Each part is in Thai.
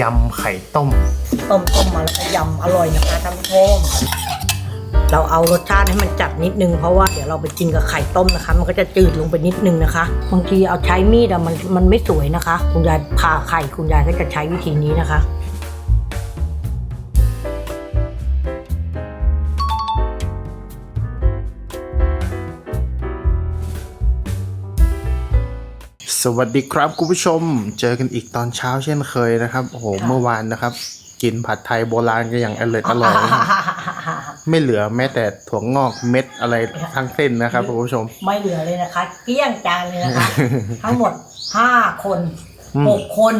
ยำไข่ต้ม ต้มต้มมาแล้วก็ยำอร่อยนะคะท่านผู้ชมเราเอารสชาติให้มันจัดนิดนึงเพราะว่าเดี๋ยวเราไปกินกับไข่ต้มนะคะ มันก็จะจืดลงไปนิดนึงนะคะ บางทีเอาใช้มีดอะมันมันไม่สวยนะคะ คุณยายผ่าไข่คุณยายก็จะใช้วิธีนี้นะคะ สวัสดีครับคุณผู้ชม เจอกันอีกตอนเช้าเช่นเคยนะครับโอ้โหค่ะเมื่อวานนะครับ กินผัดไทยโบราณก็อย่างอร่อยอร่อยนะครับไม่เหลือแม้แต่ถั่วงอกเม็ดอะไรทั้งเส้นนะครับคุณผู้ชม ไม่เหลือเลยนะคะเกลี้ยงจานเลยนะคะทั้งหมดห้าคนอืมหกคน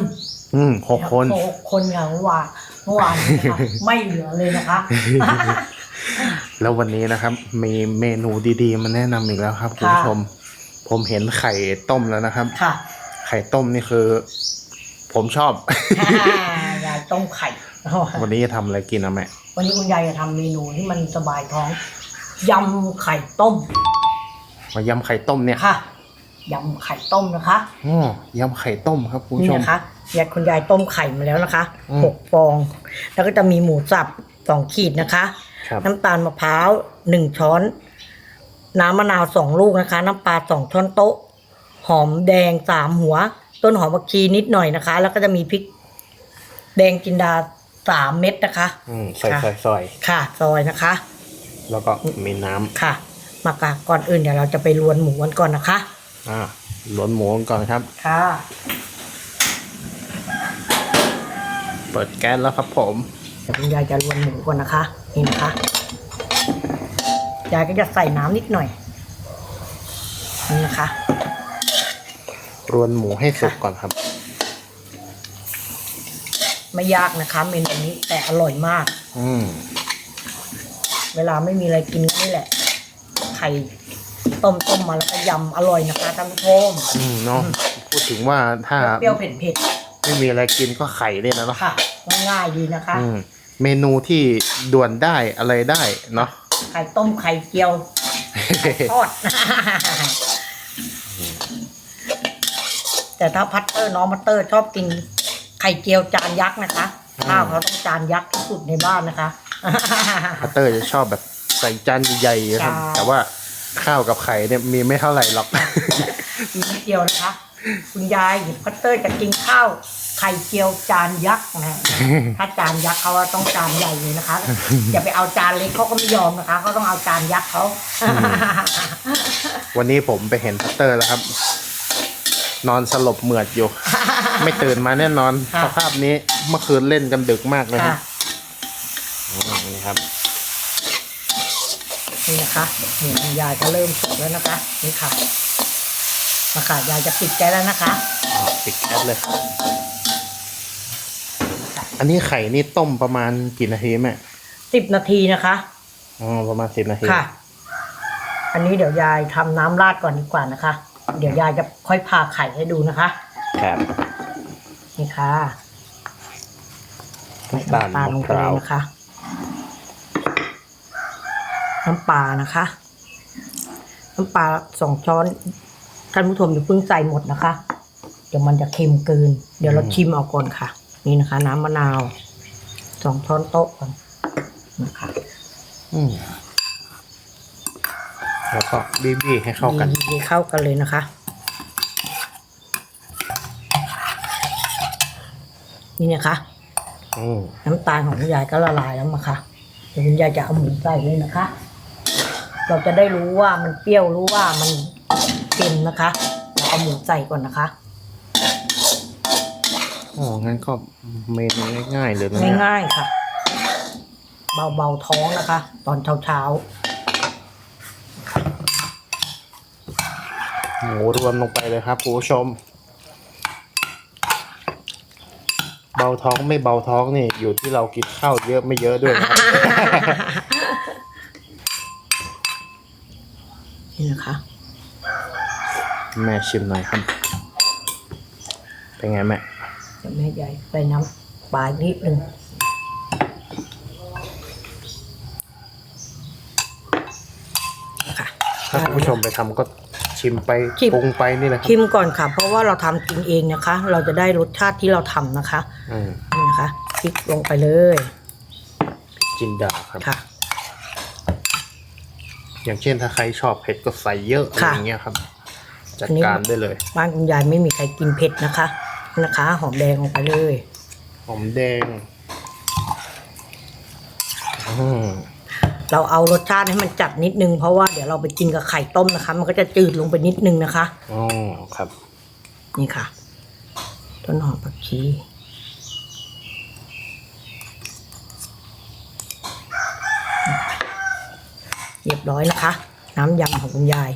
อืมหกคนหกคนอย่างเมื่อวานเมื่อวานนี้นะคะไม่เหลือเลยนะคะ แล้ววันนี้นะครับ มีเมนูดีๆมาแนะนำอีกแล้วครับคุณผู้ชม ผมเห็นไข่ต้มแล้วนะครับ ค่ะไข่ต้มนี่คือ ผมชอบ ยายต้มไข่ วันนี้จะทำอะไรกินอะแม่ วันนี้คุณยายจะทำเมนูที่มันสบายท้องยำไข่ต้มมายำไข่ต้มเนี่ยค่ะยำไข่ต้มนะคะอ๋อยำไข่ต้มครับคุณผู้นี่ชม นะคะยายคุณยายต้มไข่มาแล้วนะคะอืม หกฟอง แล้วก็จะมีหมูสับสองขีดนะคะ ครับ น้ำตาลมะพร้าวหนึ่งช้อน น้ำมะนาวสองลูกนะคะ น้ำปลาสองช้อนโต๊ะ หอมแดงสามหัว ต้นหอมผักชีนิดหน่อยนะคะ แล้วก็จะมีพริก แดงจินดาสามเม็ดนะคะอืมใส่ค่ะใส่ซอยค่ะ ซอยนะคะ แล้วก็มีน้ำค่ะ มากะก่อนอื่นเดี๋ยวเราจะไปรวนหมูกันก่อนนะคะ อ่าหลวนหมูก่อนครับ ค่ะ เปิดแก๊สแล้วครับผม เดี๋ยวคุณยายจะรวนหมูก่อนนะคะ นี่นะคะ ยายก็จะใส่น้ำนิดหน่อยนี่นะคะ รวนหมูให้สุกก่อนครับ ไม่ยากนะคะ เมนูนี้แต่อร่อยมาก อืมเวลาไม่มีอะไรกินก็นี่แหละ ไข่ต้มต้มมาแล้วก็ยำอร่อยนะคะท่านผู้ชมอืมเนาะพูดถึงว่าถ้าเปรี้ยวเผ็ดเผ็ดไม่มีอะไรกินก็ไข่เนี่ยนะเนาะๆค่ะง่ายๆดีนะคะ อืมเมนูที่ด่วนได้อะไรได้เนาะ ไข่ต้มไข่เจียวทอด แต่ถ้าพัตเตอร์น้องพัตเตอร์ชอบกินไข่เจียวจานยักษ์นะคะ ข้าวเขาต้องจานยักษ์ที่สุดในบ้านนะคะ พัตเตอร์จะชอบแบบใส่จานใหญ่ๆครับ ใช่ แต่ว่าข้าวกับไข่เนี่ยมีไม่เท่าไหร่หรอก มีนิดเดียวนะคะ คุณยายพัตเตอร์จะกินข้าวไข่เจียวจานยักษ์นะ ถ้าจานยักษ์เขาว่าต้องจานใหญ่เลยนะคะอย่าไปเอาจานเล็กเขาก็ไม่ยอมนะคะเขาต้องเอาจานยักษ์เขาวันนี้ผมไปเห็นพัตเตอร์แล้วครับ นอนสลบเหมือดอยู่ ไม่ตื่นมาแน่นอนค่ะสภาพนี้เมื่อคืนเล่นกันดึกมากเลยคค่ะรับอืมนี่ครับนี่นะคะนี่คุณยายก็เริ่มสุกแล้วนะคะ นี่ค่ะ มาค่ะยายจะปิดแก๊สแล้วนะคะอ่าปิดแก๊สเลยอันนี้ไข่นี่ต้มประมาณกี่นาทีแม่สิบนาทีนะคะ อ๋อประมาณสิบนาทีค่ะ อันนี้เดี๋ยวยายทำน้ำราดก่อนดีกว่านะคะ เดี๋ยวยายจะค่อยผ่าไข่ให้ดูนะคะ ครับนี่ค่ะน้ำตาลน้ำมะลงพไปเลร้าวยนะคะ น้ำปลานะคะ น้ำปลาสองช้อน ท่านผู้ชมอย่าเพิ่งใส่หมดนะคะ เดี๋ยวมันจะเค็มเกิน เดี๋ยวเราชิมเอาก่อนค่ะ นี่นะคะ น้ำมะนาวสองช้อนโต๊ะก่อนนะคะอืมแล้วก็บีบีให้เข้ากันดีๆเข้ากันเลยนะคะ นี่นะคะอืมน้ำตาลของคุณยายก็ละลายแล้วมาค่ะเดี๋ยวคุณยายจะเอาหมูใส่เลยนะคะ เราจะได้รู้ว่ามันเปรี้ยวรู้ว่ามันเค็ มนะคะเราเอาหมูใส่ก่อนนะคะอ๋องั้นก็เมนูง่ายๆเลยนะเนี่ยง่ายๆค่ะ เบาๆท้องนะคะ ตอนเช้าหมูรวมลงไปเลยครับคุณผู้ชม เบาท้องไม่เบาท้องนี่อยู่ที่เรากินข้าวเยอะไม่เยอะด้วยนะครับๆนี่นะคะ แม่ชิมหน่อยครับ เป็นไงแม่เดี๋ยวแม่ยายใส่น้ำปลานิดนึงค่ะถ้าคุณผู้ชมไปทำก็ชิมชิมไปชิม ปรุงไปนี่แหละครับชิมก่อนค่ะ เพราะว่าเราทำกินเองนะคะ เราจะได้รสชาติที่เราทำนะคะอืมนี่นะคะพริกลงไปเลยจินดาครับ ค่ะ อย่างเช่นถ้าใครชอบเผ็ดก็ใส่เยอะอะไรค่ะ อย่างเงี้ยครับ จัดอันนี้การได้เลย บ้านคุณยายไม่มีใครกินเผ็ดนะคะ นะคะ หอมแดงลงไปเลย หอมแดงอืมเราเอารสชาติให้มันจัดนิดนึงเพราะว่าเดี๋ยวเราไปกินกับไข่ต้มนะคะ มันก็จะจืดลงไปนิดนึงนะคะอ๋อครับ นี่ค่ะ ต้นหอมผักชีเรียบร้อยนะคะ น้ำยำของคุณยาย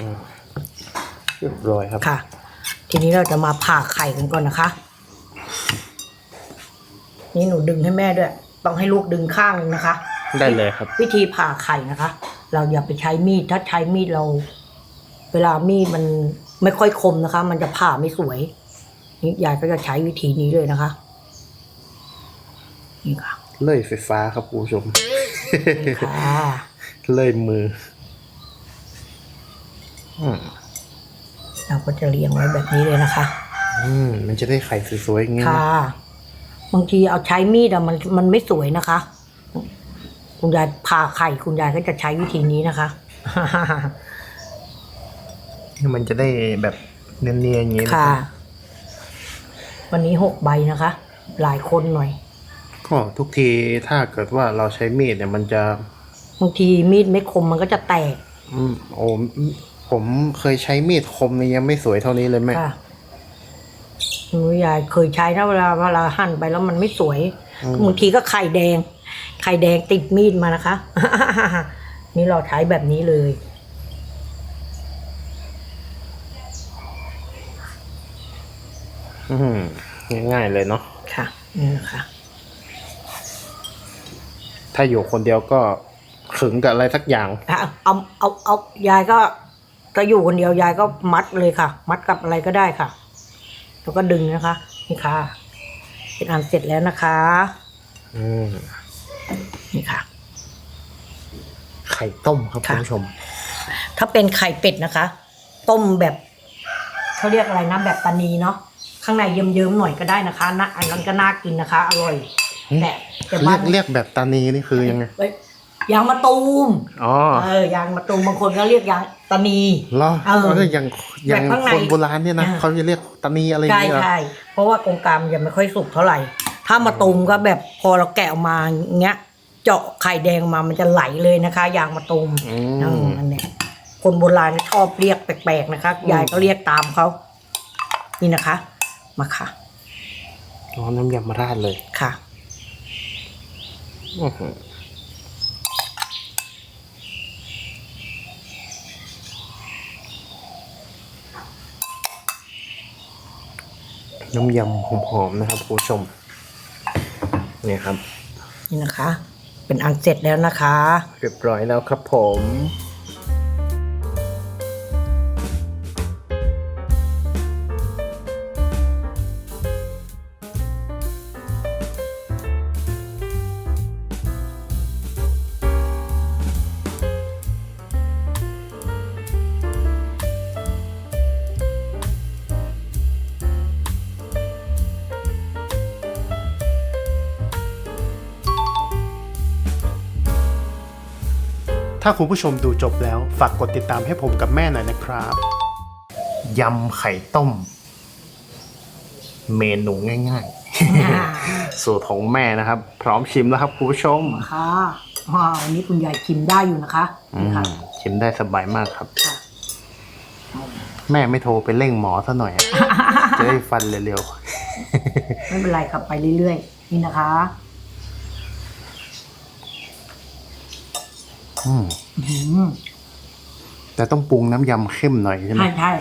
อืมเรียบร้อยครับ ค่ะ ทีนี้เราจะมาผ่าไข่กันก่อนนะคะ นี่หนูดึงให้แม่ด้วย ต้องให้ลูกดึงข้างหนึงนะคะ ได้เลยครับ วิธีผ่าไข่นะคะ เราอย่าไปใช้มีด ถ้าใช้มีดเรา เวลามีดมันไม่ค่อยคมนะคะ มันจะผ่าไม่สวย นี่ยายก็จะใช้วิธีนี้เลยนะคะ นี่ค่ะ เลื่อยไฟฟ้าครับคุณผู้ชม นี่ค่ะ เลื่อยมืออืม เราก็จะเรียงไว้แบบนี้เลยนะคะ อืมมันจะได้ไข่สวยๆอย่างงี้ค่ะนะบางทีเอาใช้มีดอะมันมันไม่สวยนะคะ คุณยายผ่าไข่คุณยายก็จะใช้วิธีนี้นะคะมันจะได้แบบเนียนๆอย่างงี้นะค่ะรับวันนี้หกใบนะคะ หลายคนหน่อย ก็ทุกทีถ้าเกิดว่าเราใช้มีดเนี่ยมันจะบางทีมีดไม่คมมันก็จะแตก อืมโอ้ ผมเคยใช้มีดคมนี่ยังไม่สวยเท่านี้เลยแม่ ค่ะหนูยายเคยใช้นะเวลาเวลาหั่นไปแล้วมันไม่สวยอืม บางทีก็ไข่แดง ไข่แดงติดมีดมานะคะ นี่เราใช้แบบนี้เลย อืมง่ายๆเลยเนาะ ค่ะนี่นะคะถ้าอยู่คนเดียวก็ขึงกับอะไรสักอย่าง อะเอาเอาเอายายก็ จะอยู่คนเดียวยายก็มัดเลยค่ะ มัดกับอะไรก็ได้ค่ะ แล้วก็ดึงนะคะนี่ค่ะเป็นอันเสร็จแล้วนะคะอืมนี่ค่ะ ไข่ต้มครับค่ะคุณผู้ชม ถ้าเป็นไข่เป็ดนะคะ ต้มแบบเขาเรียกอะไรนะแบบตานีเนาะข้างในเยิ้มๆหน่อยก็ได้นะคะนะอันนั้นก็น่ากินนะคะ อร่อยอืมแต่แต่เรีบ้ายนกเรียกแบบตานีนี่คือยังไง เอ้ย ยางมะตูมอ๋อเออยางมะตูมบางคนก็เรียกยางตานีเหรอเออเอออย่างอย่างแบบข้างในคนโบราณเนี่ยนะอ่าเขาจะเรียกตานีอะไรอย่างใช่เงี้ยเหรอใช่เพราะว่ากรงกรามนยังไม่ค่อยสุกเท่าไหร่ ถ้ามะตูมก็แบบพอเราแกะออกมาอย่างเงี้ย เจาะไข่แดงมามันจะไหลเลยนะคะ ยางมะตูมอืเอมอนั่นแหละคนโบราณชอบเรียกแปลกๆนะคะยายก็เรียกตามเขานี่นะคะ มาค่ะอ๋อน้ำยำมาราดเลยค่ะ อื้อหือ น้ำยำหอมๆนะครับคุณผู้ชมนี่ครับ นี่นะคะ เป็นอันเสร็จแล้วนะคะ เรียบร้อยแล้วครับผม ถ้าคุณผู้ชมดูจบแล้ว ฝากกดติดตามให้ผมกับแม่หน่อยนะครับ ยำไข่ต้ม เมนูง่ายๆ สูตรของแม่นะครับ พร้อมชิมแล้วครับคุณผู้ชมค่ะว้าววันนี้คุณยายชิมได้อยู่นะคะอืนี่มค่ะชิมได้สบายมากครับ ค่ะแม่ไม่โทรไปเร่งหมอซะหน่อยอะจะได้ฟันเร็วไม่เป็นไรครับไปเรื่อยๆ นี่นะคะ อืมอื้อหือแต่ต้องปรุงน้ำยำเข้มหน่อยใช่ไหม ใช่ใช่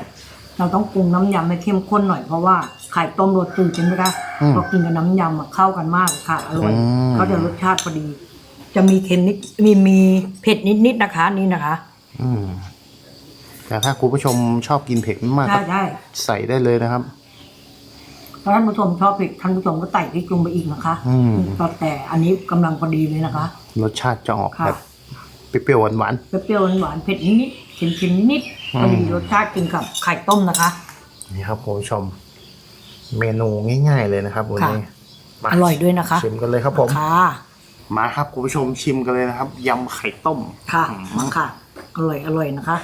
เราต้องปรุงน้ำยำให้เข้มข้นหน่อยเพราะว่าไข่ต้มรสจืดใช่ไหมคะอืมพอกินกับน้ำยำอะเข้ากันมากค่ะอร่อยอืม เขาจะรสชาติพอดี จะมีเค็มนิดมีมีเผ็ดนิดๆนะคะ นี่นะคะอืมแต่ถ้าคุณผู้ชมชอบกินเผ็ดมากใช่ก็ใช่ใส่ได้เลยนะครับ ถ้าท่านผู้ชมชอบเผ็ดท่านผู้ชมก็ใส่พริกลงไปอีกนะคะอืม ก็แต่อันนี้กำลังพอดีเลยนะคะ รสชาติจะออกค่ะ แบบ เปรี้ยวๆหวานเปรี้ยวๆหวานๆเผ็ดนิดๆเเค็มๆนิดๆพอดีรสชาติกินกับไข่ต้มนะคะนี่ครับคุณผู้ชม เมนูง่าย ๆเลยนะครับวันนี้มาอร่อยด้วยนะคะชิมกันเลยครับผม ค่ะ มาครับคุณผู้ชมชิมกันเลยนะครับยำไข่ต้มค่ะอืมมาค่ะ อร่อยอร่อยนะคะ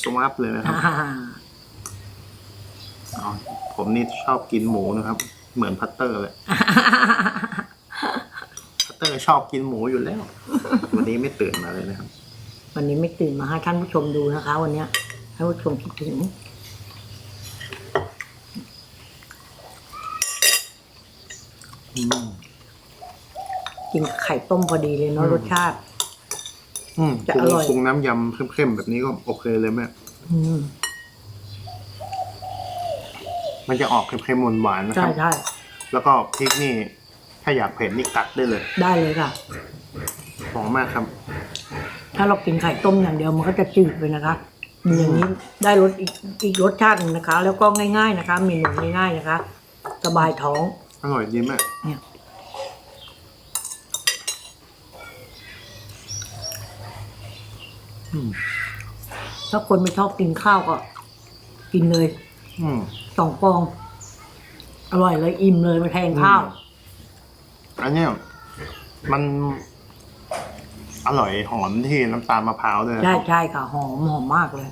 สวับเลยนะครับอ่าอ๋อผมนี่ชอบกินหมูนะครับ เหมือนพัตเตอร์เลยพัต เตอร์ชอบกินหมูอยู่แล้ว วันนี้ไม่ตื่นมาเลยนะครับ วันนี้ไม่ตื่นมาให้ท่านผู้ชมดูนะคะ วันเนี้ยให้ผู้ชมคิดถึง อืม กินไข่ต้มพอดีเลยเนาะอืม รสชาติ อืมจะปรุงอร่อย ปรุงน้ำยำเข้มๆแบบนี้ก็โอเคเลยแม่อืมมันจะออกเค็มๆหวานๆนะคใช่รับ ใช่แล้วก็พริกนี่ ถ้าอยากเผ็ดนี่กัดได้เลยได้เลยค่ะ หอมมากครับ ถ้าเรากินไข่ต้มอย่างเดียวมันก็จะจืดไปนะคะอย่างนี้ได้รสอีกอีกรสชาติหนึ่งนะคะ แล้วก็ง่าย ๆนะคะเมนูง่ายๆนะคะ สบายท้อง อร่อยดีมากเนี่ย อืมถ้าคนไม่ชอบกินข้าวก็ กินเลยอืม สองฟอง อร่อยเลยอิ่มเลยมาแทนข้าวอั นเนี้ยมันอร่อยหอมที่น้ำตาลมะพร้าวด้วยนะใช่ครับใช่ค่ะหอมหอมมากเลย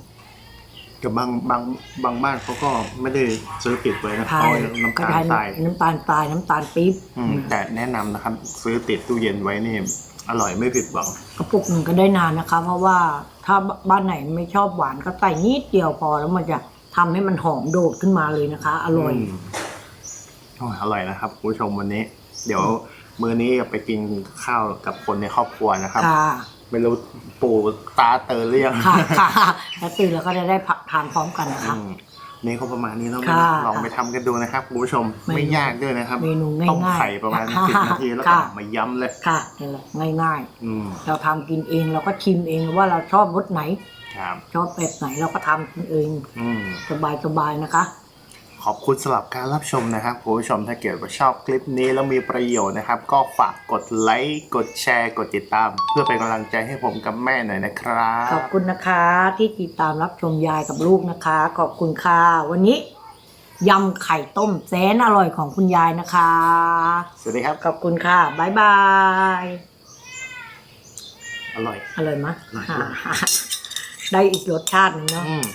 กับบางบางบางบ้านเขาก็ไม่ได้ซื้อติดไว้นะใช่เขาเอาน้ำก็ตาลใช้ทรายน้ำตาลทรายน้ำตาลปี๊บอืมแต่แนะนำนะครับ ซื้อติดตู้เย็นไว้นี่อร่อยไม่ผิดหวังกระปุกหนึ่งก็ได้นานนะคะ เพราะว่าถ้าบ้านไหนไม่ชอบหวานก็ใส่นิดเดียวพอแล้วมันจะทำให้มันหอมโดดขึ้นมาเลยนะคะ อร่อย มโอ้ยอร่อยนะครับคุณผู้ชมวันนี้ เดี๋ยว มื้อนี้ไปกินข้าวกับคนในครอบครัวนะครับ ค่ะไม่รู้ปู่ตาเตอหรือยังค่ะค่ะแล้วตื่นแล้วก็จะได้พักทานพร้อมกันนะคะอืมนี่ก็ประมาณนี้แล้วค่ะลองไปทำกันดูนะครับคุณผู้ชมเมนูไม่ยากด้วยนะครับเมนูง่ายๆต้มไข่ประมาณค่ะสิบนาทีแล้วก็ค่ะ มาย้ำเลย ค่ะนี่แหละง่ายอืมๆ เราทำกินเองเราก็ชิมเองว่าเราชอบรสไหน ครับชอบแบบไหนเราก็ทำกินเองอืม สบายๆนะคะ ขอบคุณสำหรับการรับชมนะครับคุณผู้ชมถ้าเกิดว่าชอบคลิปนี้แล้วมีประโยชน์นะครับ ก็ฝากกดไลค์กดแชร์ กดติดตาม เพื่อเป็นกำลังใจให้ผมกับแม่หน่อยนะครับ ขอบคุณนะคะที่ติดตามรับชมยายกับลูกนะคะ ขอบคุณค่ะ วันนี้ยำไข่ต้มแสนอร่อยของคุณยายนะคะ สวัสดีครับ ขอบคุณค่ะบ๊ายบายอร่อย อร่อยไหมยอร่อยอ่าได้อีกรสชาติหนึงเนาะ อืม